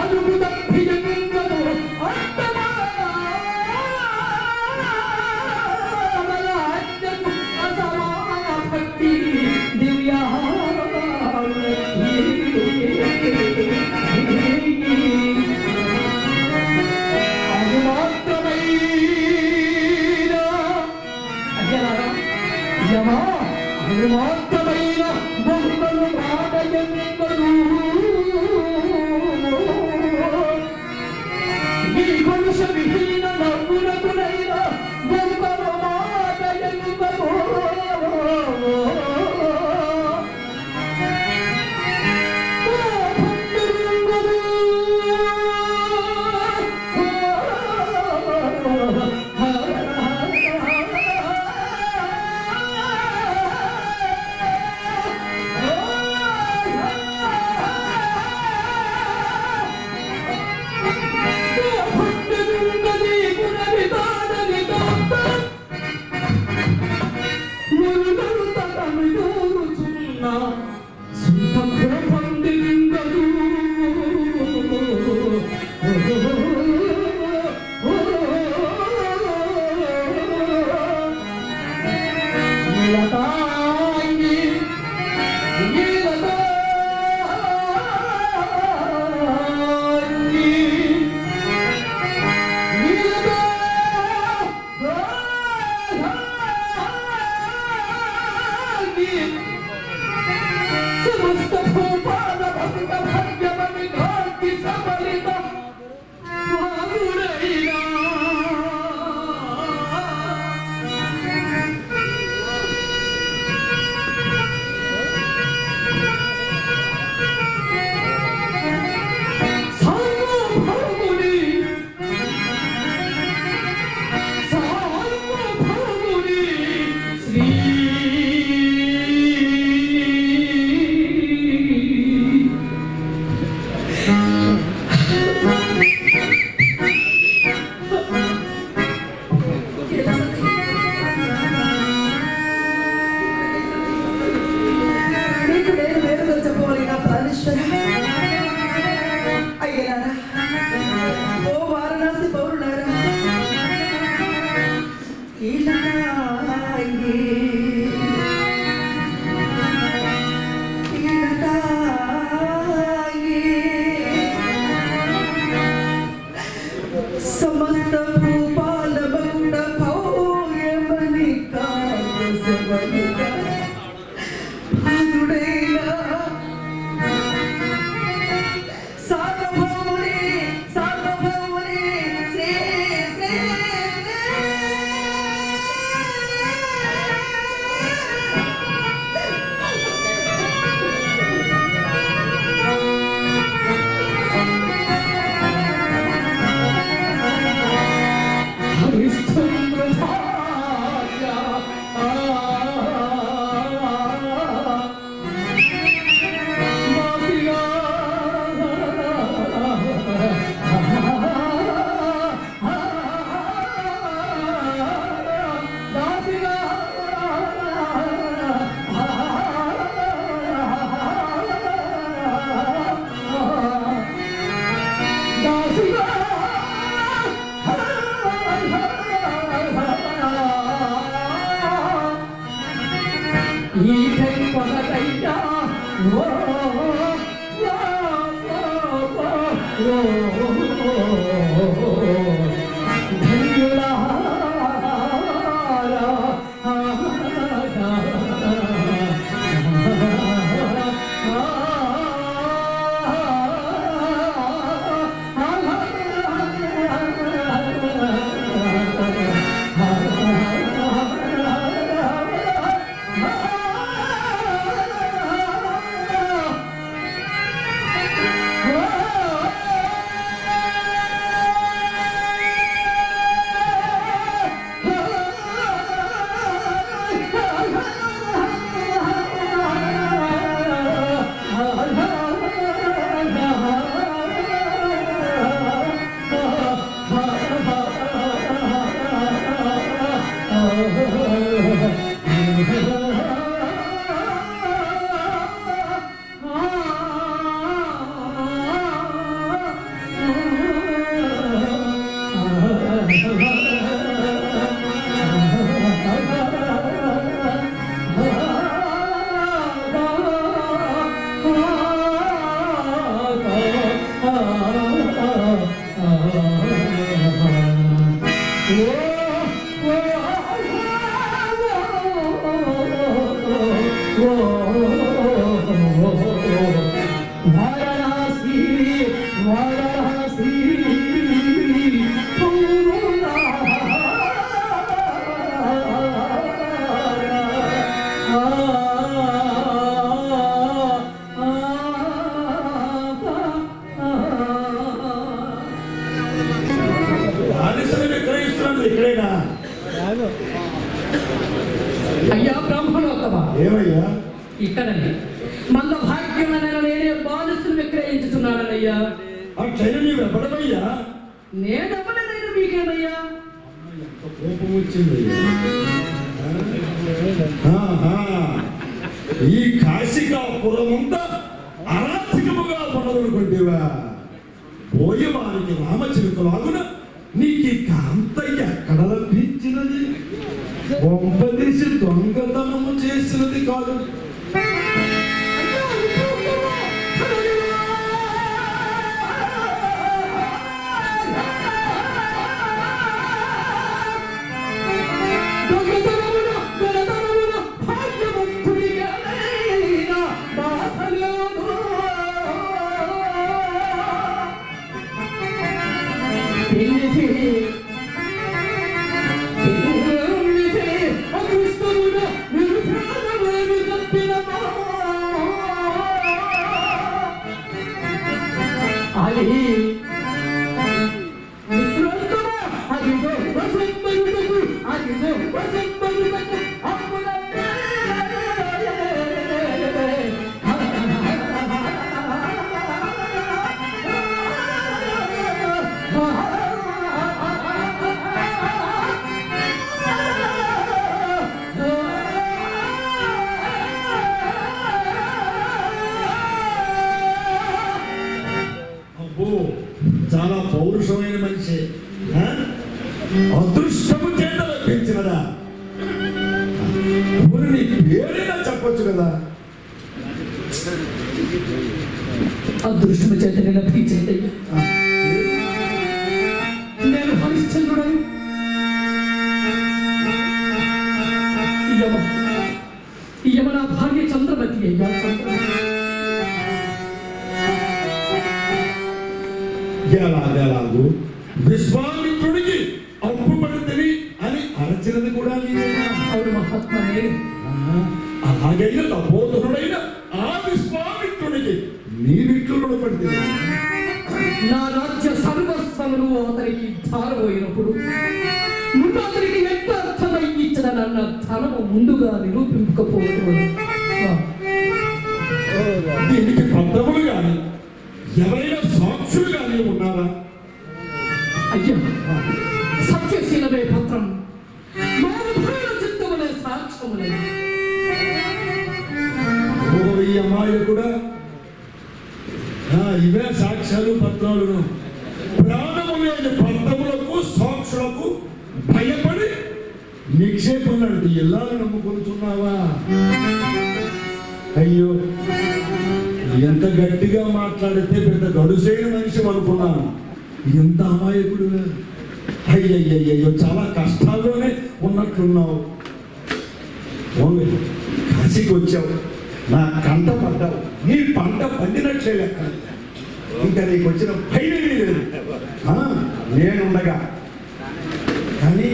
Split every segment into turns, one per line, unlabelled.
అద్భుత అద్భుత అద్భుత నీ
గొలుసు విహీన నవ్వులకు
కన్నులు దూరుచున్న సుఖ కురపండిని
నేనెవడనైనా మీకేమయ్యా
కోపం వచ్చింది ఈ ఈ కాశికాపురమంతా అరాచకముగా పడదనుకుంటేవా పోయేవారికి రామచిలుకలాగున నీకు ఈ కాంతయ్య ఎక్కడ లభించినది వంపదీసి దొంగతనము చేసినది కాదు.
యమ యమ నా భార్య చంద్రమతి అయ్యా
ఎలాగలాగు విశ్వామిత్రుడికి అప్పు పడుతుంది అని అరచినది కూడా నీవేనా
అవును మహాత్మా నేను
ఆ, అలాగైనా తపోధనుడైన ఆ విశ్వామిత్రుడికి నీ విట్లు రుణపడితే
నా రాజ్య సర్వస్వమును అతనికి ధారపోయినప్పుడు ముందు నన్న ధనము ముందుగా నిరూపింపకపోవడం
దీనికి పద్ధములు గాని ఎవరైనా సాక్షులు గాని ఉన్నారా? ఉన్నట్లున్నావు ఓన్లీ కాశీకి వచ్చావు నా కంట పడ్డావు. నీ పంట పండినట్లే లెక్క. ఇంకా నీకు వచ్చిన పైన లేదు. నేనుండగా. కానీ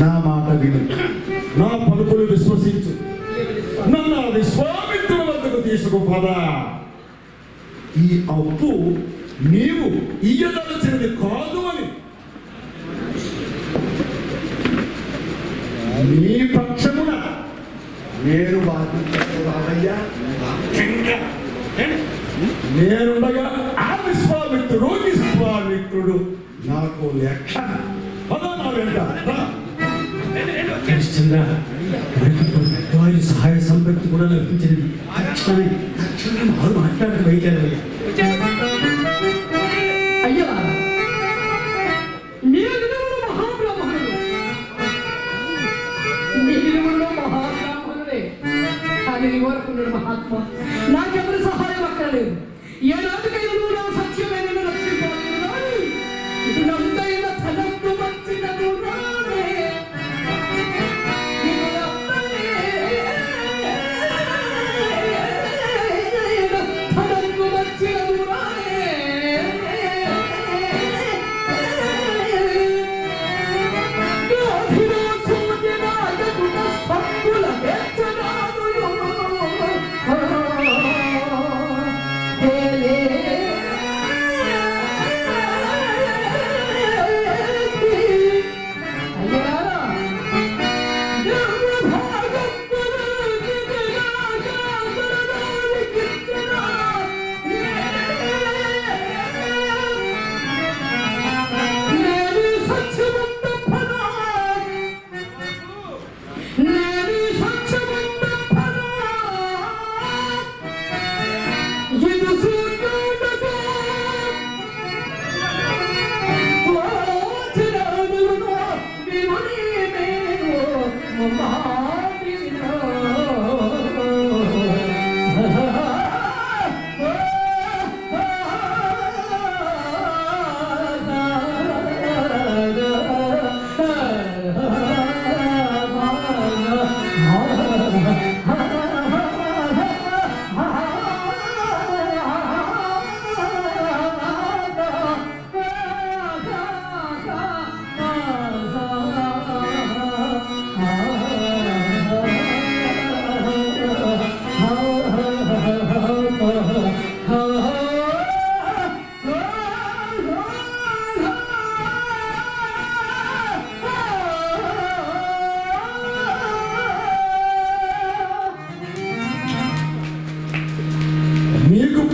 నా మాట విను. నా పలుకులు విశ్వసించు. నన్ను ఆ విశ్వామిత్రుల వద్దకు తీసుకుపోదా ఈ అప్పు నీవు ఇయ్యదలచినది కాదు నీ పక్షమున నేను బాధించకూడదయ్యా నేనుండగా ఆ విశ్వామిత్రుడు విశ్వామిత్రుడు నాకు లెక్క పదా నా వెంట రా.
హరిశ్చంద్ర పెద్దవారి సహాయ సంపత్తి కూడా లభించినది తక్షణమే తక్షణమే వారు మాట్లాడక బయలుదేరవయ్యా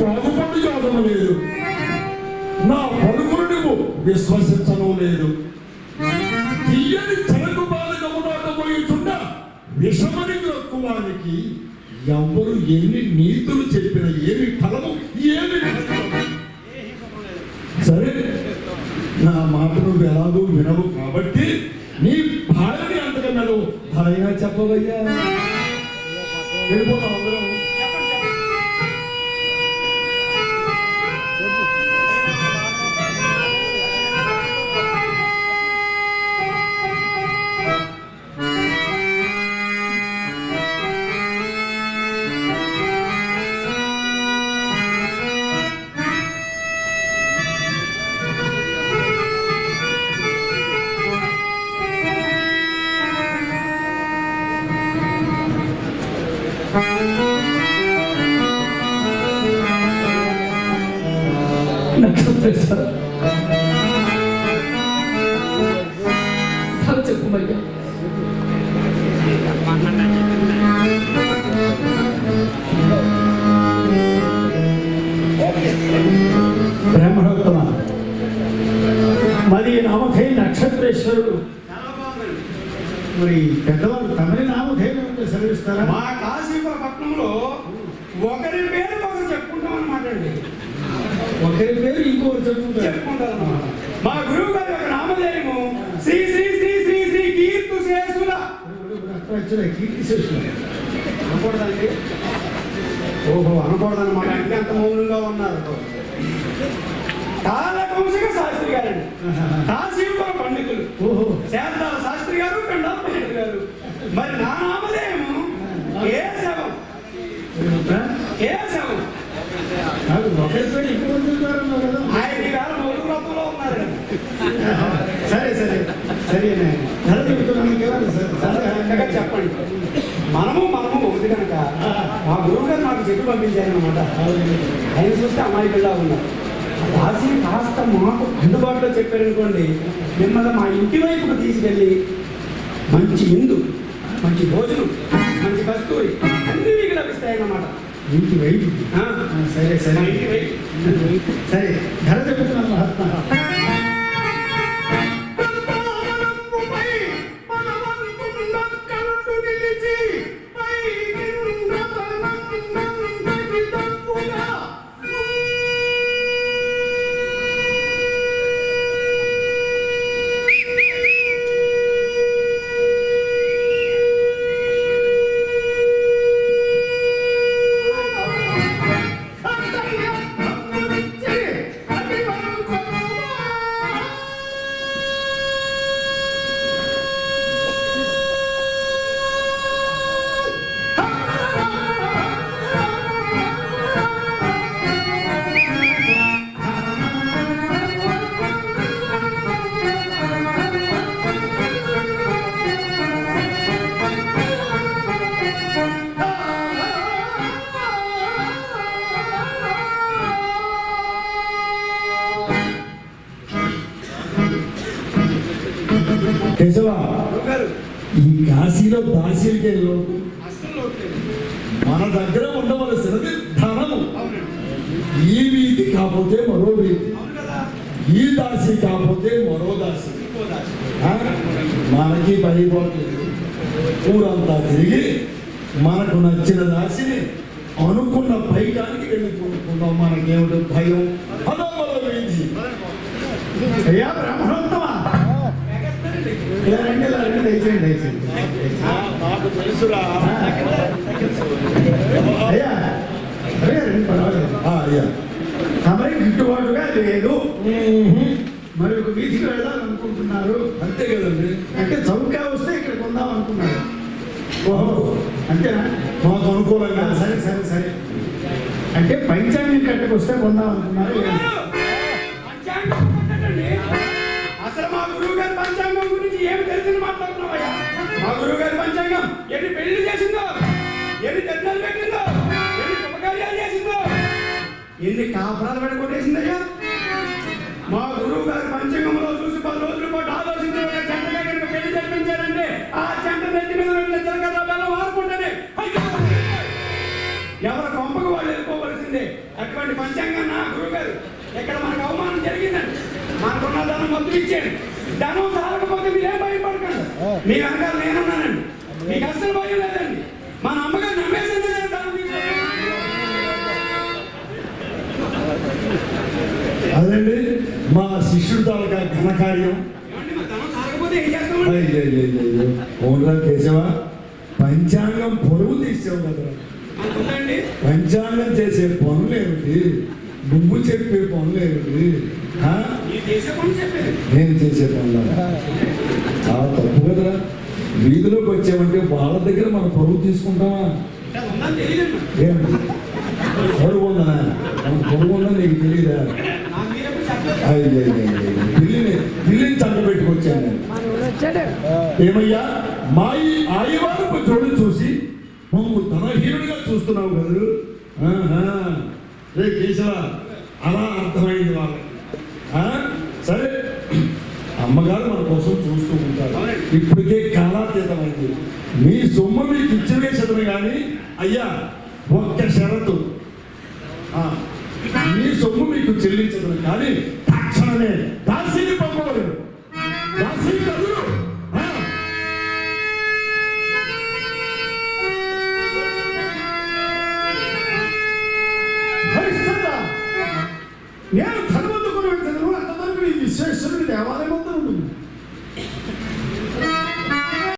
బాగుపడు జాతము లేదు. నా పలుకులు నువ్వు విశ్వసించను లేదు. తీయని చెరకు బాధకము దాటబోయుచున్న విషమని గ్రక్కువానికి ఎవరు ఎన్ని నీతులు చెప్పిన ఏమి ఫలము ఏమి
మౌనంగా ఉన్నారు శాస్త్రి గారండి కాశీపుర పండితులు
ఓహో
శాంతాల శాస్త్రి గారు పెండాల పండితులు గారు మరి నా నామధేయము కేశవం
శవం ఏ శవం
ఆయన ఉన్నారు
సరే సరే సరే
చెప్పండి మనము మనము గురువు గారు నాకు చెప్పి పంపించారనమాట ఆయన చూస్తే అమ్మాయి పిల్ల ఉన్నారు రాసి కాస్త మాకు అందుబాటులో చెప్పారనుకోండి మిమ్మల్ని మా ఇంటి వైపుకు తీసుకెళ్ళి మంచి ఇందు మంచి భోజనం మంచి కస్తూరి అన్నీ మీకు లభిస్తాయన్నమాట.
ఇంటి వైపు? సరే సరే.
ఇంటి వైపు.
సరే ధర చెబుతున్నాను మహాత్మా.
గారు
ఈ కాశీలో దాసీలకి. మన దగ్గర ఉండవలసినది ధనము. ఈ వీధి కాకపోతే మరో వీధి. ఈ దాసి కాకపోతే మరో దాసి? మనకి పడిపోవట్లేదు ఊరంతా తిరిగి మనకు నచ్చిన దాసిని అనుకున్న పైకానికి వెళ్ళి కొనుక్కుందాం. మనకేమిటి భయం? అదో మరో వీధి
అయ్యా బ్రహ్మణోత్తమా ఇలా ఇలా దయచేయండి దయచేయండి
తెలుసురా
అయ్యా అరే రండి పర్వాలేదు
అయ్యా
తమరి గిట్టుబాటుగా లేదు మరి ఒక వీధికి వెళ్ళాలనుకుంటున్నారు
అంతే కదండి
అంటే చౌకా వస్తే ఇక్కడ కొందాం అనుకున్నారు ఓహో అంతేనా
మాకు అనుకూలంగా
సరే సరే సరే. అంటే పంచాంగం కట్టకు వస్తే కొందాం అనుకున్నారు
మా గురువు గారి పంచాంగం. ఎన్ని పెళ్ళి చేసిందో ఎన్ని దర్శనాలు పెట్టిందో ఎన్ని శుభకార్యాలు చేసిందో ఎన్ని కాపురాలు పెట్టుకుంటేసిందయ్యా మా గురువు గారి పంచాంగంలో చూసి పది రోజుల పాటు ఆలోచించి ఒక జంటగా కనుక పెళ్ళి జరిపించారంటే ఆ జంట నెత్తి మీద వెళ్ళిన జరగదా బెల్లం వాడుకుంటేనే ఎవరి కొంపకు వాళ్ళు వెళ్ళిపోవలసిందే. అటువంటి పంచాంగం నా గురుగారు ఇక్కడ మనకు అవమానం జరిగిందండి. మనకున్న ధనం మొత్తం ఇచ్చాడు ధనం సాగకపోతే మీరేం భయపడకండి మీ వెనకాల నేనున్నానండి. మీకు అస్సలు భయం లేదండి. మన అమ్మగారు నమ్మేసింది.
అదండి మా శిష్యుడి తాలూకా ఘనకార్యం
మా
ఓనరా కేశవా పంచాంగం పొరుగు తీసావు కదా పంచాంగం చేసే పనులు ఏమిటి నువ్వు చెప్పే పనులు ఏమిటి ఆ?
ఈ చేసే పని చెప్పేది
నేను చేసే పనులు చాలా తప్పు కదా. వీధిలోకి వచ్చామంటే వాళ్ళ దగ్గర మనం పరువు తీసుకుంటామా?
అంటే మనం తెలియదండి
మన పరువు నీకు తెలియదా పిల్లిని పిల్లిని తండ్రి పెట్టుకొచ్చాను నేను ఏమయ్యా మా ఈ ఆయువారపు జోడు చూసి నువ్వు ధనహీనుడిగా చూస్తున్నావు కదా రే కేశవ అలా అర్థమైంది వాళ్ళకి అమ్మగారు మన కోసం చూస్తూ ఉంటారు. ఇప్పటికే కాలాతీతమైంది. మీ సొమ్ము మీకు ఇచ్చివేసడమే కానీ అయ్యా ఒక్క షరతు. మీ సొమ్ము మీకు చెల్లించదు కానీ